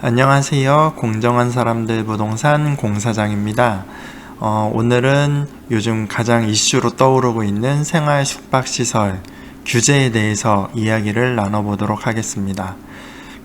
안녕하세요. 공정한 사람들 부동산 공사장입니다. 어, 오늘은 요즘 가장 이슈로 떠오르고 있는 생활 숙박시설 규제에 대해서 이야기를 나눠보도록 하겠습니다.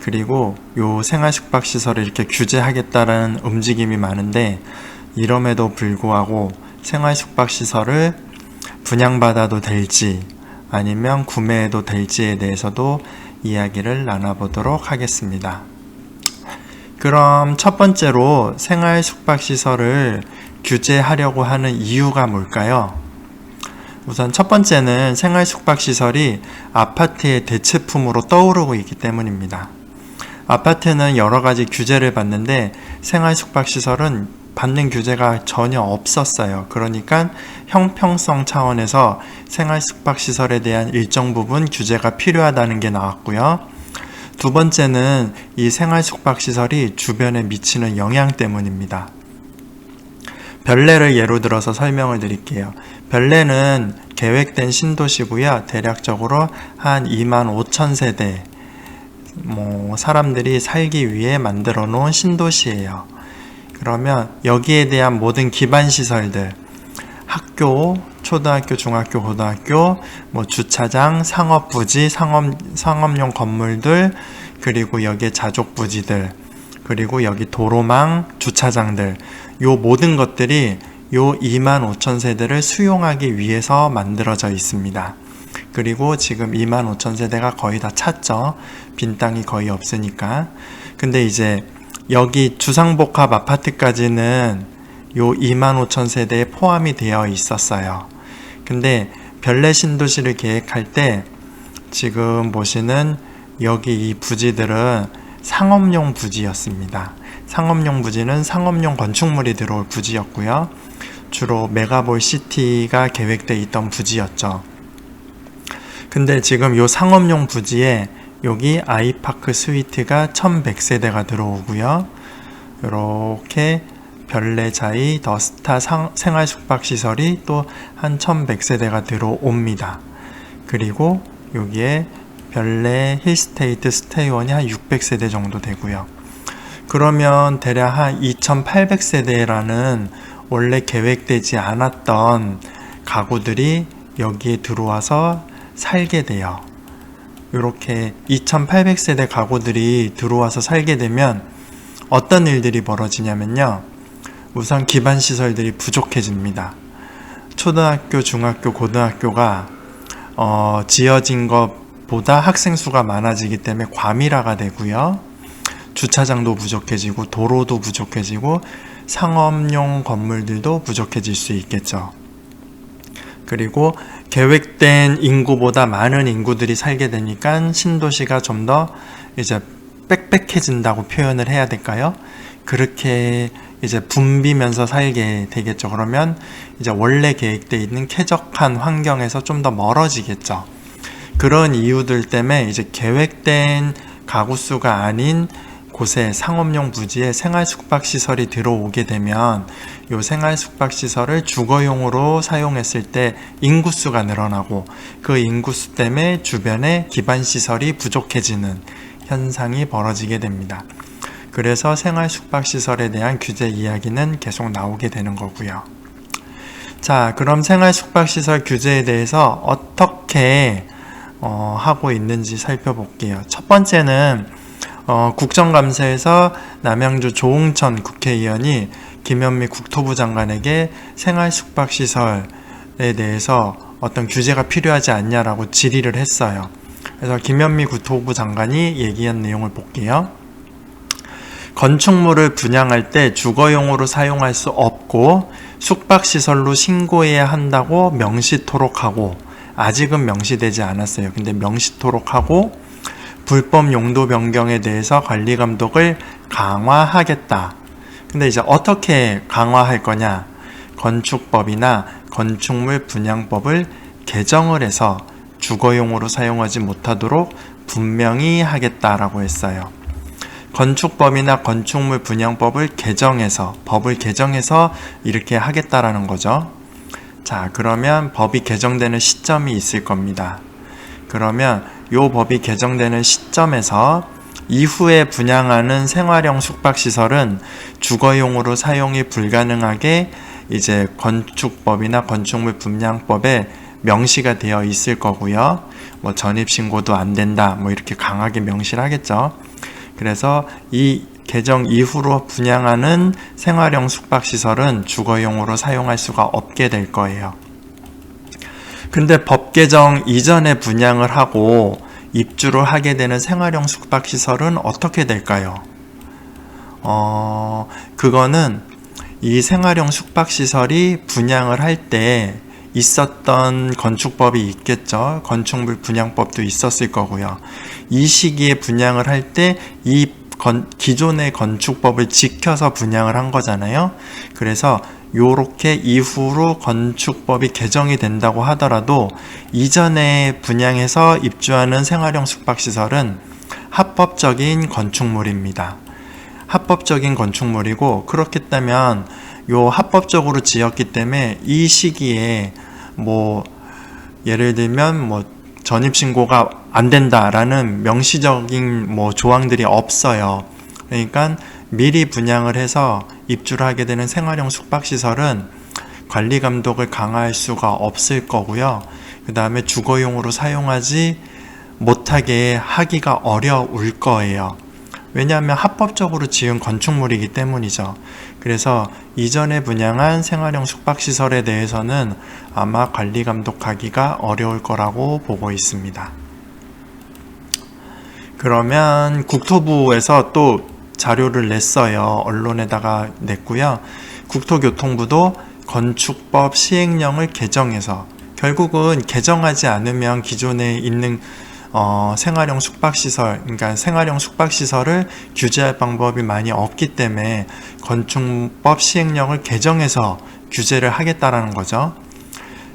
그리고 요 생활 숙박시설을 이렇게 규제하겠다는 움직임이 많은데 이럼에도 불구하고 생활 숙박시설을 분양받아도 될지 아니면 구매해도 될지에 대해서도 이야기를 나눠보도록 하겠습니다. 그럼 첫 번째로 생활 숙박시설을 규제하려고 하는 이유가 뭘까요? 우선 첫 번째는 생활 숙박 시설이 아파트의 대체품으로 떠오르고 있기 때문입니다. 아파트는 여러 가지 규제를 받는데 생활 숙박 시설은 받는 규제가 전혀 없었어요. 그러니까 형평성 차원에서 생활 숙박 시설에 대한 일정 부분 규제가 필요하다는 게 나왔고요. 두 번째는 이 생활 숙박 시설이 주변에 미치는 영향 때문입니다. 별내를 예로 들어서 설명을 드릴게요. 별내는 계획된 신도시고요. 대략적으로 한 2만 5천 세대 뭐 사람들이 살기 위해 만들어 놓은 신도시예요. 그러면 여기에 대한 모든 기반 시설들 학교, 초등학교, 중학교, 고등학교, 뭐 주차장, 상업 부지, 상업 상업용 건물들, 그리고 여기에 자족 부지들, 그리고 여기 도로망, 주차장들, 요 모든 것들이 요 2만 5천 세대를 수용하기 위해서 만들어져 있습니다. 그리고 지금 2만 5천 세대가 거의 다 찼죠. 빈 땅이 거의 없으니까. 근데 이제 여기 주상복합 아파트까지는 요 2만 5천 세대에 포함이 되어 있었어요. 근데 별내 신도시를 계획할 때 지금 보시는 여기 이 부지들은 상업용 부지였습니다. 상업용 부지는 상업용 건축물이 들어올 부지였고요. 주로 메가볼 시티가 계획돼 있던 부지였죠. 근데 지금 요 상업용 부지에 여기 아이파크 스위트가 1100세대가 들어오고요. 이렇게 별내자이 더스타 생활 숙박시설이 또 한 1100세대가 들어옵니다. 그리고 여기에 별내 힐스테이트 스테이원이 한 600세대 정도 되고요. 그러면 대략 한 2800세대라는 원래 계획되지 않았던 가구들이 여기에 들어와서 살게 돼요. 이렇게 2800세대 가구들이 들어와서 살게 되면 어떤 일들이 벌어지냐면요. 우선 기반 시설들이 부족해집니다. 초등학교, 중학교, 고등학교가 어, 지어진 것보다 학생 수가 많아지기 때문에 과밀화가 되고요. 주차장도 부족해지고 도로도 부족해지고 상업용 건물들도 부족해질 수 있겠죠. 그리고 계획된 인구보다 많은 인구들이 살게 되니까 신도시가 좀 더 이제 빽빽해진다고 표현을 해야 될까요? 그렇게 이제 붐비면서 살게 되겠죠. 그러면 이제 원래 계획되어 있는 쾌적한 환경에서 좀 더 멀어지겠죠. 그런 이유들 때문에 이제 계획된 가구 수가 아닌 곳에 상업용 부지에 생활 숙박 시설이 들어오게 되면 이 생활 숙박 시설을 주거용으로 사용했을 때 인구수가 늘어나고 그 인구수 때문에 주변에 기반 시설이 부족해지는 현상이 벌어지게 됩니다. 그래서 생활 숙박 시설에 대한 규제 이야기는 계속 나오게 되는 거고요. 자, 그럼 생활 숙박 시설 규제에 대해서 어떻게 어, 하고 있는지 살펴볼게요. 첫 번째는 어, 국정감사에서 남양주 조홍천 국회의원이 김현미 국토부 장관에게 생활 숙박 시설에 대해서 어떤 규제가 필요하지 않냐라고 질의를 했어요. 그래서 김현미 국토부 장관이 얘기한 내용을 볼게요. 건축물을 분양할 때 주거용으로 사용할 수 없고 숙박시설로 신고해야 한다고 명시토록 하고 아직은 명시되지 않았어요. 근데 명시토록 하고 불법 용도 변경에 대해서 관리 감독을 강화하겠다. 근데 이제 어떻게 강화할 거냐? 건축법이나 건축물 분양법을 개정을 해서 주거용으로 사용하지 못하도록 분명히 하겠다라고 했어요. 건축법이나 건축물 분양법을 개정해서 법을 개정해서 이렇게 하겠다라는 거죠. 자, 그러면 법이 개정되는 시점이 있을 겁니다. 그러면 요 법이 개정되는 시점에서 이후에 분양하는 생활형 숙박시설은 주거용으로 사용이 불가능하게 이제 건축법이나 건축물 분양법에 명시가 되어 있을 거고요. 뭐 전입신고도 안 된다. 뭐 이렇게 강하게 명시를 하겠죠. 그래서 이 개정 이후로 분양하는 생활형 숙박시설은 주거용으로 사용할 수가 없게 될 거예요. 근데 법 개정 이전에 분양을 하고 입주를 하게 되는 생활형 숙박시설은 어떻게 될까요? 어, 그거는 이 생활형 숙박시설이 분양을 할 때 있었던 건축법이 있겠죠. 건축물 분양법도 있었을 거고요. 이 시기에 분양을 할 때 이 기존의 건축법을 지켜서 분양을 한 거잖아요. 그래서 요렇게 이후로 건축법이 개정이 된다고 하더라도 이전에 분양해서 입주하는 생활형 숙박시설은 합법적인 건축물입니다. 합법적인 건축물이고 그렇겠다면 요 합법적으로 지었기 때문에 이 시기에 뭐 예를 들면 뭐 전입 신고가 안 된다라는 명시적인 뭐 조항들이 없어요. 그러니까 미리 분양을 해서 입주를 하게 되는 생활형 숙박시설은 관리 감독을 강화할 수가 없을 거고요. 그 다음에 주거용으로 사용하지 못하게 하기가 어려울 거예요. 왜냐하면 합법적으로 지은 건축물이기 때문이죠. 그래서 이전에 분양한 생활형 숙박시설에 대해서는 아마 관리 감독하기가 어려울 거라고 보고 있습니다. 그러면 국토부에서 또 자료를 냈어요. 언론에다가 냈고요. 국토교통부도 건축법 시행령을 개정해서 결국은 개정하지 않으면 기존에 있는 어, 생활형 숙박시설, 그러니까 생활형 숙박시설을 규제할 방법이 많이 없기 때문에 건축법 시행령을 개정해서 규제를 하겠다라는 거죠.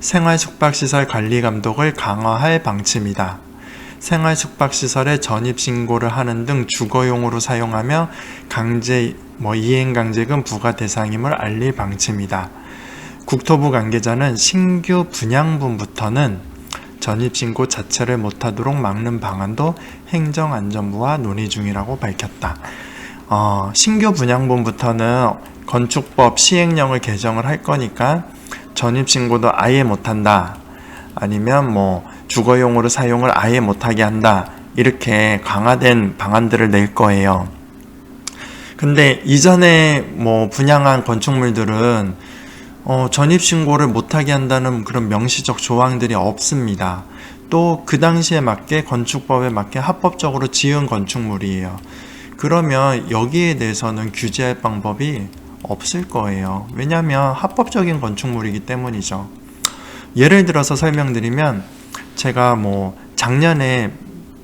생활 숙박시설 관리 감독을 강화할 방침이다. 생활 숙박 시설에 전입 신고를 하는 등 주거용으로 사용하며 강제 뭐 이행 강제금 부과 대상임을 알릴 방침이다. 국토부 관계자는 신규 분양분부터는 전입 신고 자체를 못하도록 막는 방안도 행정안전부와 논의 중이라고 밝혔다. 어, 신규 분양분부터는 건축법 시행령을 개정을 할 거니까 전입 신고도 아예 못한다. 아니면 뭐 주거용으로 사용을 아예 못하게 한다. 이렇게 강화된 방안들을 낼 거예요. 근데 이전에 뭐 분양한 건축물들은 어, 전입신고를 못하게 한다는 그런 명시적 조항들이 없습니다. 또 그 당시에 맞게 건축법에 맞게 합법적으로 지은 건축물이에요. 그러면 여기에 대해서는 규제할 방법이 없을 거예요. 왜냐하면 합법적인 건축물이기 때문이죠. 예를 들어서 설명드리면 제가 뭐 작년에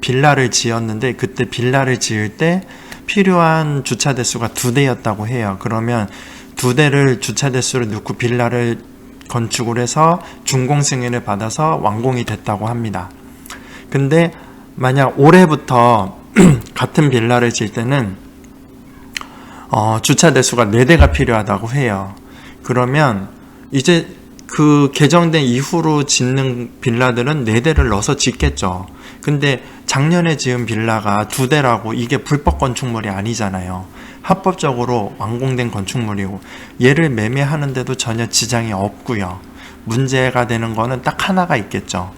빌라를 지었는데 그때 빌라를 지을 때 필요한 주차 대수가 두 대였다고 해요. 그러면 두 대를 주차 대수를 넣고 빌라를 건축을 해서 준공 승인을 받아서 완공이 됐다고 합니다. 근데 만약 올해부터 같은 빌라를 질 때는 어, 주차 대수가 4대가 필요하다고 해요. 그러면 이제 그 개정된 이후로 짓는 빌라들은 4대를 넣어서 짓겠죠. 근데 작년에 지은 빌라가 2대라고 이게 불법 건축물이 아니잖아요. 합법적으로 완공된 건축물이고 얘를 매매하는데도 전혀 지장이 없고요. 문제가 되는 거는 딱 하나가 있겠죠.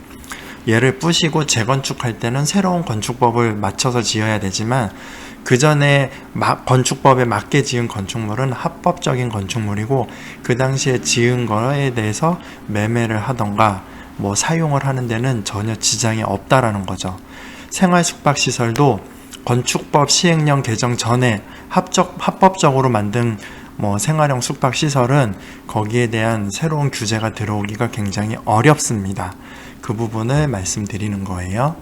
얘를 부시고 재건축할 때는 새로운 건축법을 맞춰서 지어야 되지만 그 전에 건축법에 맞게 지은 건축물은 합법적인 건축물이고 그 당시에 지은 거에 대해서 매매를 하던가 뭐 사용을 하는 데는 전혀 지장이 없다라는 거죠. 생활 숙박 시설도 건축법 시행령 개정 전에 합적 합법적으로 만든 뭐 생활형 숙박 시설은 거기에 대한 새로운 규제가 들어오기가 굉장히 어렵습니다. 그 부분을 말씀드리는 거예요.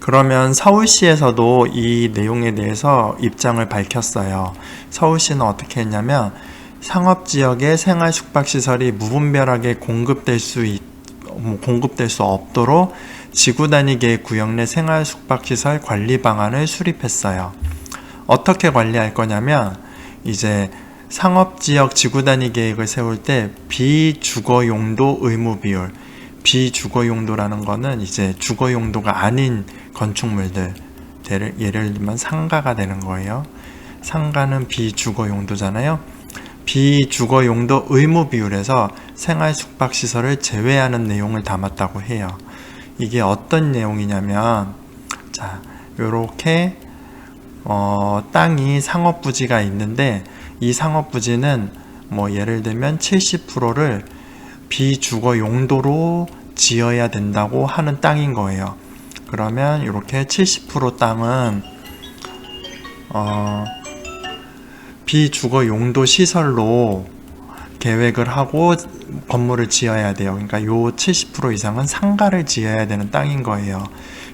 그러면 서울시에서도 이 내용에 대해서 입장을 밝혔어요. 서울시는 어떻게 했냐면 상업지역의 생활 숙박시설이 무분별하게 공급될 수 있, 뭐 공급될 수 없도록 지구 단위 계획 구역 내 생활 숙박시설 관리 방안을 수립했어요. 어떻게 관리할 거냐면 이제 상업지역 지구 단위 계획을 세울 때 비주거 용도 의무 비율 비주거 용도라는 거는 이제 주거 용도가 아닌 건축물들 예를 들면 상가가 되는 거예요. 상가는 비주거 용도잖아요. 비주거 용도 의무 비율에서 생활 숙박 시설을 제외하는 내용을 담았다고 해요. 이게 어떤 내용이냐면 자, 요렇게 어, 땅이 상업 부지가 있는데 이 상업 부지는 뭐 예를 들면 70%를 비주거 용도로 지어야 된다고 하는 땅인 거예요. 그러면 이렇게 70% 땅은 어, 비주거 용도 시설로 계획을 하고 건물을 지어야 돼요. 그러니까 요 70% 이상은 상가를 지어야 되는 땅인 거예요.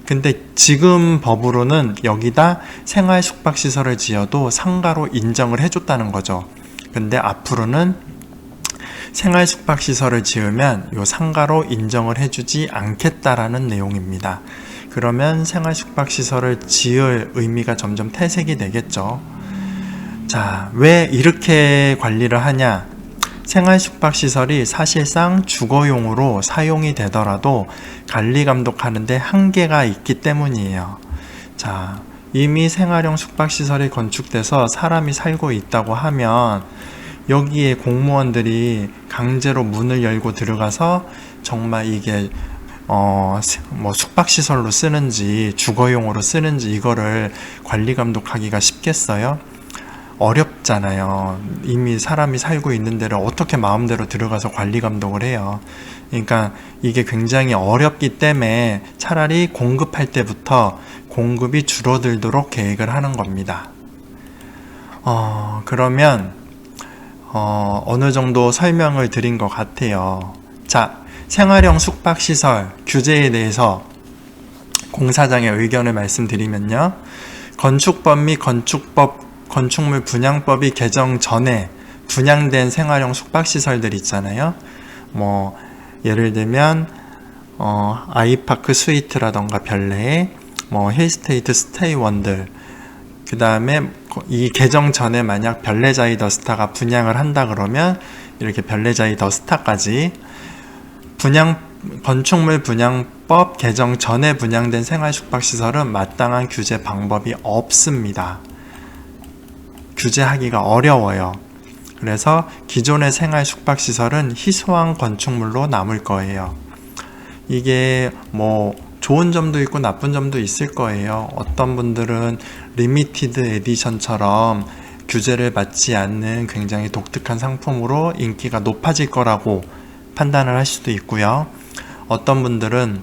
근데 지금 법으로는 여기다 생활 숙박 시설을 지어도 상가로 인정을 해줬다는 거죠. 근데 앞으로는 생활 숙박 시설을 지으면 요 상가로 인정을 해주지 않겠다라는 내용입니다. 그러면 생활 숙박 시설을 지을 의미가 점점 퇴색이 되겠죠. 자, 왜 이렇게 관리를 하냐? 생활 숙박 시설이 사실상 주거용으로 사용이 되더라도 관리 감독하는데 한계가 있기 때문이에요. 자, 이미 생활형 숙박 시설이 건축돼서 사람이 살고 있다고 하면 여기에 공무원들이 강제로 문을 열고 들어가서 정말 이게 어, 뭐 숙박시설로 쓰는지 주거용으로 쓰는지 이거를 관리 감독하기가 쉽겠어요? 어렵잖아요. 이미 사람이 살고 있는 데를 어떻게 마음대로 들어가서 관리 감독을 해요. 그러니까 이게 굉장히 어렵기 때문에 차라리 공급할 때부터 공급이 줄어들도록 계획을 하는 겁니다. 어, 그러면 어, 어느 정도 설명을 드린 것 같아요. 자, 생활형 숙박시설 규제에 대해서 공사장의 의견을 말씀드리면요. 건축법 및 건축법 건축물 분양법이 개정 전에 분양된 생활형 숙박시설들 있잖아요. 뭐 예를 들면 어, 아이파크 스위트라던가 별내, 뭐 힐스테이트 스테이원들, 그 다음에 이 개정 전에 만약 별내자이 더스타가 분양을 한다 그러면 이렇게 별내자이 더스타까지 분양 건축물 분양법 개정 전에 분양된 생활 숙박시설은 마땅한 규제 방법이 없습니다. 규제하기가 어려워요. 그래서 기존의 생활 숙박 시설은 희소한 건축물로 남을 거예요. 이게 뭐 좋은 점도 있고 나쁜 점도 있을 거예요. 어떤 분들은 리미티드 에디션처럼 규제를 받지 않는 굉장히 독특한 상품으로 인기가 높아질 거라고 판단을 할 수도 있고요. 어떤 분들은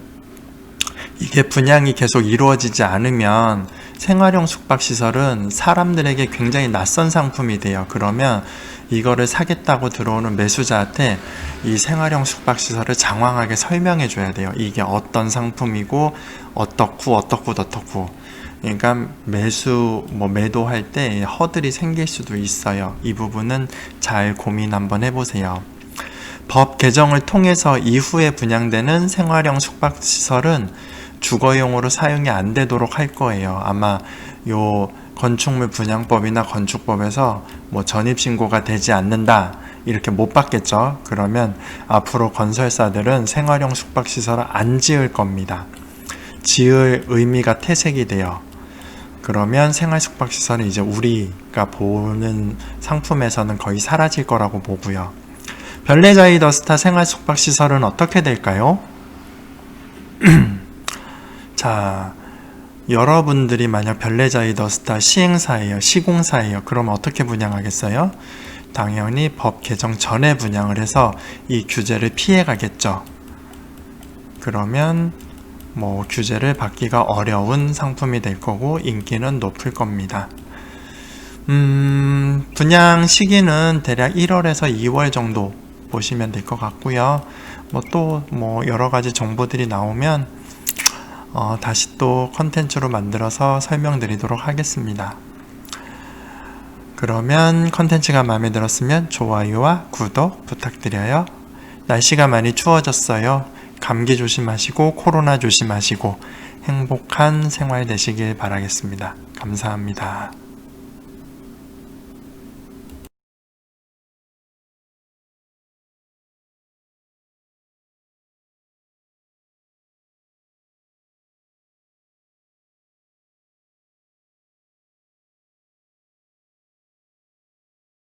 이게 분양이 계속 이루어지지 않으면 생활형 숙박시설은 사람들에게 굉장히 낯선 상품이 돼요. 그러면 이거를 사겠다고 들어오는 매수자한테 이 생활형 숙박시설을 장황하게 설명해 줘야 돼요. 이게 어떤 상품이고, 어떻고, 어떻고, 어떻고. 그러니까 매수, 뭐 매도할 때 허들이 생길 수도 있어요. 이 부분은 잘 고민 한번 해보세요. 법 개정을 통해서 이후에 분양되는 생활형 숙박시설은 주거용으로 사용이 안 되도록 할 거예요. 아마 요 건축물 분양법이나 건축법에서 뭐 전입 신고가 되지 않는다. 이렇게 못 받겠죠. 그러면 앞으로 건설사들은 생활용 숙박 시설을 안 지을 겁니다. 지을 의미가 퇴색이 돼요. 그러면 생활 숙박 시설은 이제 우리가 보는 상품에서는 거의 사라질 거라고 보고요. 별내자이 더스타 생활 숙박 시설은 어떻게 될까요? 자, 여러분들이 만약 별내자이 더스타 시행사예요. 시공사예요. 그럼 어떻게 분양하겠어요? 당연히 법 개정 전에 분양을 해서 이 규제를 피해 가겠죠. 그러면 뭐 규제를 받기가 어려운 상품이 될 거고 인기는 높을 겁니다. 음, 분양 시기는 대략 1월에서 2월 정도 보시면 될 것 같고요. 뭐 또뭐 뭐 여러 가지 정보들이 나오면 어, 다시 또 컨텐츠로 만들어서 설명드리도록 하겠습니다. 그러면 컨텐츠가 마음에 들었으면 좋아요와 구독 부탁드려요. 날씨가 많이 추워졌어요. 감기 조심하시고 코로나 조심하시고 행복한 생활 되시길 바라겠습니다. 감사합니다.